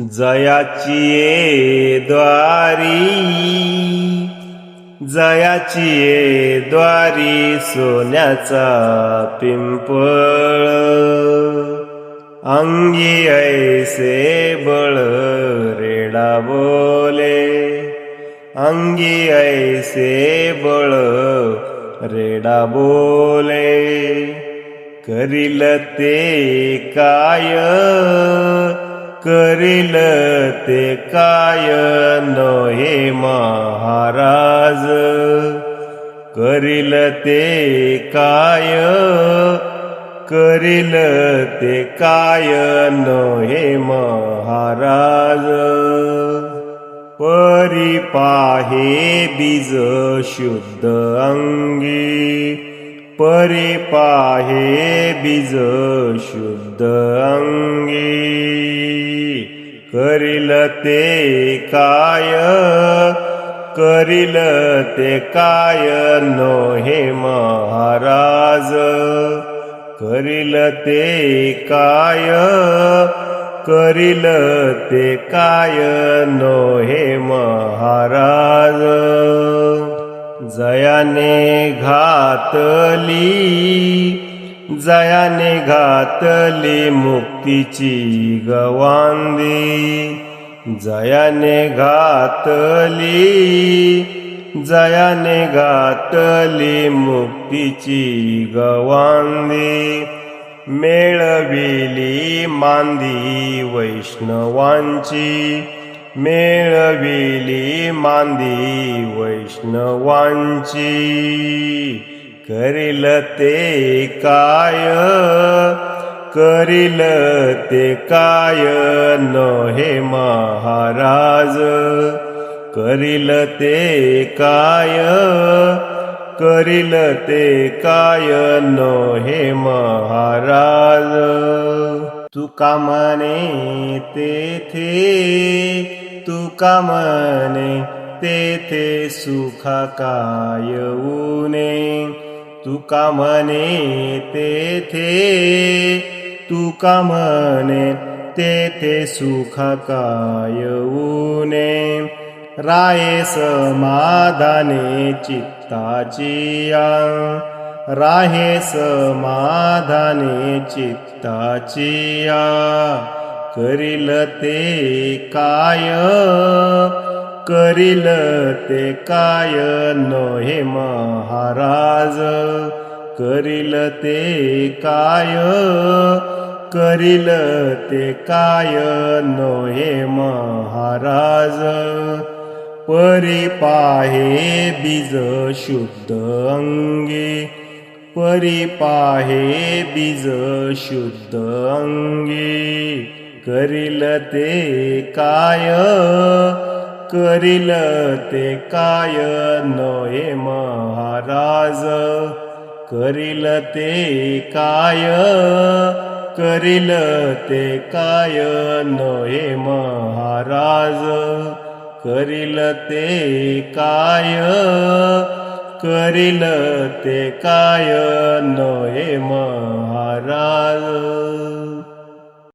जयाची ये द्वारी जयाची ये द्वारी सोन्याचा पिंपळ. अंगी ऐसे बळ रेडा बोले. अंगी ऐसे बळ रेडा बोले. करील ते काय? करील ते काय नोहे महाराज? करील ते काय? करील ते काय नोहे महाराज? परी पाहे बीज शुद्ध अंगी। परी पाहे बीज शुद्ध अंगी। करील ते काय? करील ते काय? नो हे महाराज. करील ते काय? करील ते काय? नोहे महाराज. जयाने घातली जयाने घातली मुक्तीची गवांदी जयाने घातली जयाने घातली मुक्तीची गवांदी मेळविली मांदी वैष्णवांची मेळविली मांदी वैष्णवांची. करील ते काय? करील ते काय न हे महाराज? करील ते काय? करील ते काय न हे महाराज तुका म्हणे तेथे? तुका म्हणे तेथे सुखा काय उने तुका म्हणे तेथे? तुका म्हणे तेथे सुखा काय ऊने? राये समाधाने चित्ताचिया आ. राहे समाधाने चित्ताचिया करिल करील ते काय? करील ते काय नोहे महाराज? करील ते काय? करील ते काय नोहे महाराज? परी पाहे बीज शुद्ध अंगी। परी पाहे बीज शुद्ध अंगी। करील ते काय? करील ते काय? नये महाराज. करील ते काय? करील ते काय? नये महाराज. करील ते काय? करील ते काय? नये महाराज.